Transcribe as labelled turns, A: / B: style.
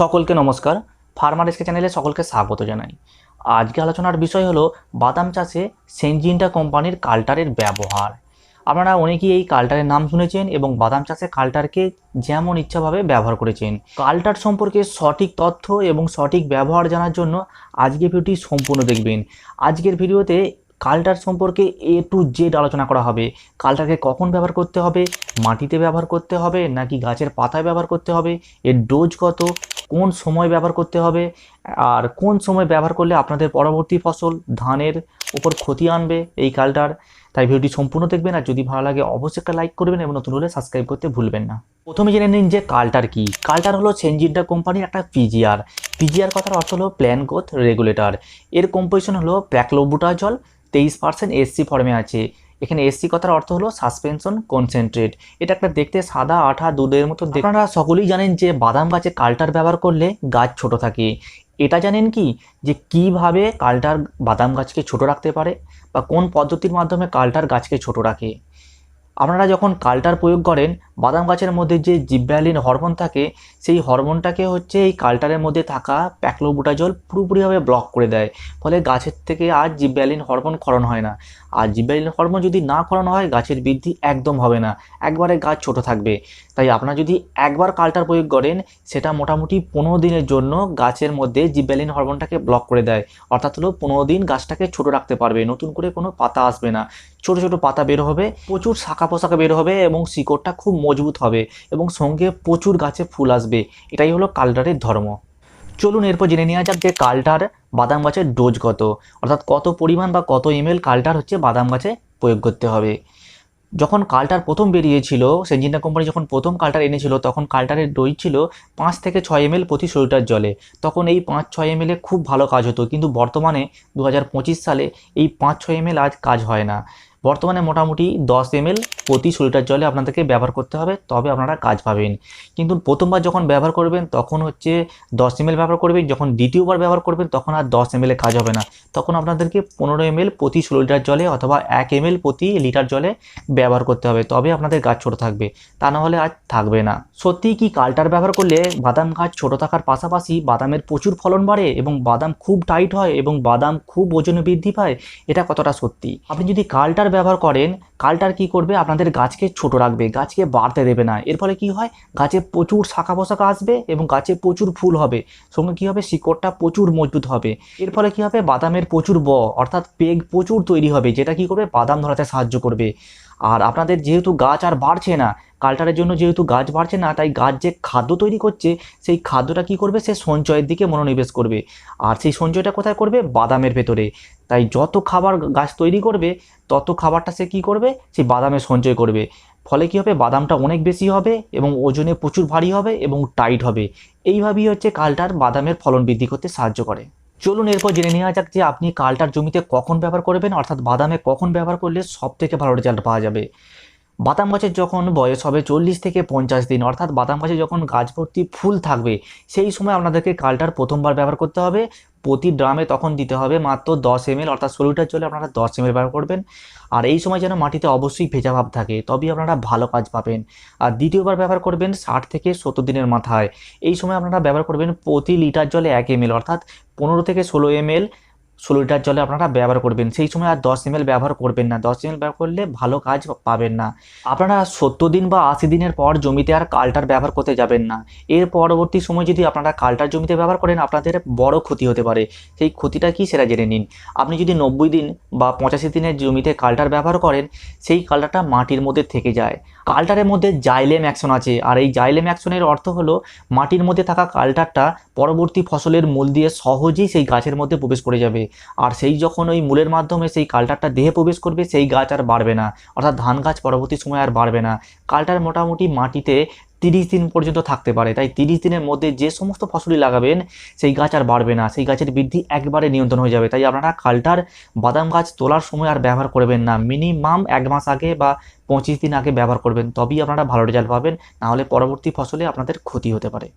A: সকলকে নমস্কার। Farmer SK চ্যানেলে সকলকে স্বাগত জানাই। আজকে আলোচনার বিষয় হলো বাদাম চাষে সেনজিনটা কোম্পানির কাল্টারের ব্যবহার। আপনারা অনেকেই এই কাল্টারের নাম শুনেছেন এবং বাদাম চাষে কাল্টারকে যেমন ইচ্ছাভাবে ব্যবহার করেছেন। কাল্টার সম্পর্কে সঠিক তথ্য এবং সঠিক ব্যবহার জানার জন্য আজকে ভিডিওটি সম্পূর্ণ দেখবেন। আজকের ভিডিওতে কাল্টার সম্পর্কে এ টু জেড আলোচনা করা হবে। কাল্টারকে কখন ব্যবহার করতে হবে? মাটিতে ব্যবহার করতে হবে নাকি গাছের পাতায় ব্যবহার করতে হবে? এর ডোজ কত? কোন সময় ব্যবহার করতে হবে, আর কোন সময় ব্যবহার করলে আপনাদের পরবর্তী ফসল ধানের উপর ক্ষতি আনবে এই কালটার। তাই ভিডিওটি সম্পূর্ণ দেখবেন, আর যদি ভালো লাগে অবশ্যই একটা লাইক করবেন এবং নতুন হলে সাবস্ক্রাইব করতে ভুলবেন না। প্রথমে জেনে নিন যে কালটার কি। কালটার হলো সেনজিন্টা কোম্পানির একটা পিজিআর পিজিআর কথার অর্থ হলো প্ল্যান গ্রোথ রেগুলেটর এর কম্পোজিশন হলো প্যাকলোবুটাজল তেইশ পার্সেন্ট এসসি ফর্মে আছে। এখানে এসসি কথার অর্থ হলো সাসপেনশন কনসেন্ট্রেট এটা একটা দেখতে সাদা, আঠা, দুধের মতো আপনারা সকলেই জানেন যে বাদাম গাছে কালটার ব্যবহার করলে গাছ ছোট থাকে। এটা জানেন কি? যে কীভাবে কালটার বাদাম গাছকে ছোট রাখতে পারে বা কোন পদ্ধতির মাধ্যমে কালটার গাছকে ছোট রাখে? আপনারা যখন কাল্টার প্রয়োগ করেন, বাদাম গাছের মধ্যে যে জিব্যালিন হরমোন থাকে, সেই হরমোনটাকে হচ্ছে এই কাল্টারের মধ্যে থাকা প্যাকলোবুটাজল পুরোপুরিভাবে ব্লক করে দেয়। ফলে গাছের থেকে আর জিব্যালিন হরমোন ক্ষরণ হয় না। আর জিব্যালিন হরমোন যদি না ক্ষরণ হয়, গাছের বৃদ্ধি একদম হবে না। একবারে গাছ ছোট থাকবে। তাই আপনারা যদি একবার কাল্টার প্রয়োগ করেন, সেটা মোটামুটি পনেরো দিনের জন্য গাছের মধ্যে জিব্যালিন হরমোনটাকে ব্লক করে দেয়। অর্থাৎ হলো পনেরো দিন গাছটাকে ছোট রাখতে পারবে, নতুন করে কোনো পাতা আসবে না। ছোট ছোট পাতা বের হবে, প্রচুর শাখা পোশাকা বের হবে এবং শিকড়টা খুব মজবুত হবে এবং সঙ্গে প্রচুর গাছে ফুল আসবে। এটাই হলো কাল্টারের ধর্ম। চলুন এরপর জেনে নেওয়া যাক যে কালটার বাদাম গাছের ডোজ কত। অর্থাৎ কত পরিমাণ বা কত এমএল কালটার হচ্ছে বাদাম গাছে প্রয়োগ করতে হবে। যখন কালটার প্রথম বেরিয়েছিল সেঞ্জিনা কোম্পানি যখন প্রথম কালটার এনেছিল, তখন কালটারের ডোজ ছিল পাঁচ থেকে ছয় এমএল প্রতি লিটার জলে। তখন এই পাঁচ ছয় এমএলে খুব ভালো কাজ হতো, কিন্তু বর্তমানে দু হাজার পঁচিশ সালে এই পাঁচ ছয় এমএল আজ কাজ হয় না। বর্তমানে মোটামুটি দশ এমএল প্রতি লিটার জলে আপনাদেরকে ব্যবহার করতে হবে, তবে আপনারা কাজ পাবেন। কিন্তু প্রথমবার যখন ব্যবহার করবেন, তখন হচ্ছে দশ এমএল ব্যবহার করবেন, যখন দ্বিতীয়বার ব্যবহার করবেন, তখন আর দশ এমএলে কাজ হবে না। তখন আপনাদেরকে পনেরো এমএল প্রতি ষোলো লিটার জলে অথবা এক এমএল প্রতি লিটার জলে ব্যবহার করতে হবে, তবে আপনাদের গাছ ছোট থাকবে। তা না হলে আজ থাকবে না। সত্যিই কি কালটার ব্যবহার করলে বাদাম গাছ ছোট থাকার পাশাপাশি বাদামের প্রচুর ফলন বাড়ে এবং বাদাম খুব টাইট হয় এবং বাদাম খুব ওজনে বৃদ্ধি পায়? এটা কতটা সত্যি? আপনি যদি কাল্টার ব্যবহার করেন, কাল্টার কি করবে? আপনাদের গাছকে ছোট রাখবে, গাছকে বাড়তে দেবে না। এর ফলে কি হয়? গাছে প্রচুর শাখা পোশাকা আসবে এবং গাছে প্রচুর ফুল হবে। সঙ্গে কি হবে? শিকড়টা প্রচুর মজবুত হবে। এর ফলে কি হবে? বাদামের প্রচুর ব, অর্থাৎ পেগ প্রচুর তৈরি হবে, যেটা কি করবে? বাদাম ধরাতে সাহায্য করবে। আর আপনাদের যেহেতু গাছ আর বাড়ছে না, কাল্টারের জন্য যেহেতু গাছ বাড়ছে না, তাই গাছ যে খাদ্য তৈরি করছে, সেই খাদ্যটা কি করবে? সে সঞ্চয়ের দিকে মনোনিবেশ করবে। আর সেই সঞ্চয়টা কোথায় করবে? বাদামের ভেতরে। তাই যত খাবার গাছ তৈরি করবে, তত খাবারটা সে কী করবে? সে বাদামে সঞ্চয় করবে। ফলে কী হবে? বাদামটা অনেক বেশি হবে এবং ওজনে প্রচুর ভারী হবে এবং টাইট হবে। এইভাবেই হচ্ছে কালটার বাদামের ফলন বৃদ্ধি করতে সাহায্য করে। চলুন এরপর জেনে নেওয়া যাক যে আপনি কালটার জমিতে কখন ব্যবহার করবেন, অর্থাৎ বাদামে কখন ব্যবহার করলে সব থেকে ভালো রেজাল্ট পাওয়া যাবে। বাদাম গাছের যখন বয়স হবে চল্লিশ থেকে পঞ্চাশ দিন, অর্থাৎ বাদাম গাছে যখন গাছ ভর্তি ফুল থাকবে, সেই সময় আপনাদেরকে কালটার প্রথমবার ব্যবহার করতে হবে। প্রতি ড্রামে তখন দিতে হবে মাত্র দশ এমএল, অর্থাৎ ষোলো লিটার জলে আপনারা দশ এমএল ব্যবহার করবেন। আর এই সময় যেন মাটিতে অবশ্যই ভেজা ভাব থাকে, তবেই আপনারা ভালো কাজ পাবেন। আর দ্বিতীয়বার ব্যবহার করবেন ষাট থেকে সত্তর দিনের মাথায়। এই সময় আপনারা ব্যবহার করবেন প্রতি লিটার জলে এক এমএল, অর্থাৎ পনেরো থেকে ষোলো এমএল ষোলো লিটার জলে আপনারা ব্যবহার করবেন। সেই সময় আর দশ এমএল ব্যবহার করবেন না। দশ এমএল ব্যবহার করলে ভালো কাজ পাবেন না। আপনারা সত্তর দিন বা আশি দিনের পর জমিতে আর কালটার ব্যবহার করতে যাবেন না। এর পরবর্তী সময় যদি আপনারা কালটার জমিতে ব্যবহার করেন, আপনাদের বড় ক্ষতি হতে পারে। সেই ক্ষতিটা কি সেটা জেনে নিন। আপনি যদি নব্বই দিন বা পঁচাশি দিনের জমিতে কাল্টার ব্যবহার করেন, সেই কাল্টারটা মাটির মধ্যে থেকে যায়। কালটারের মধ্যে জাইলেম অ্যাকশন আছে। আর এই জাইলেম অ্যাকশনের অর্থ হলো, মাটির মধ্যে থাকা কাল্টারটা পরবর্তী ফসলের মূল দিয়ে সহজেই সেই গাছের মধ্যে প্রবেশ করে যাবে। আর সেই যখন ওই মূলের মাধ্যমে সেই কালটারটা দেহে প্রবেশ করবে, সেই গাছ আর বাড়বে না। অর্থাৎ ধান গাছ পরবর্তী সময় আর বাড়বে না। কালটার মোটামুটি মাটিতে তিরিশ দিন পর্যন্ত থাকতে পারে। তাই তিরিশ দিনের মধ্যে যে সমস্ত ফসলই লাগাবেন, সেই গাছ আর বাড়বে না। সেই গাছের বৃদ্ধি একবারে নিয়ন্ত্রণ হয়ে যাবে। তাই আপনারা কাল্টার বাদাম গাছ তোলার সময় আর ব্যবহার করবেন না। মিনিমাম এক মাস আগে বা পঁচিশ দিন আগে ব্যবহার করবেন। তবেই আপনারা ভালো রেজাল্ট পাবেন। নাহলে পরবর্তী ফসলে আপনাদের ক্ষতি হতে পারে।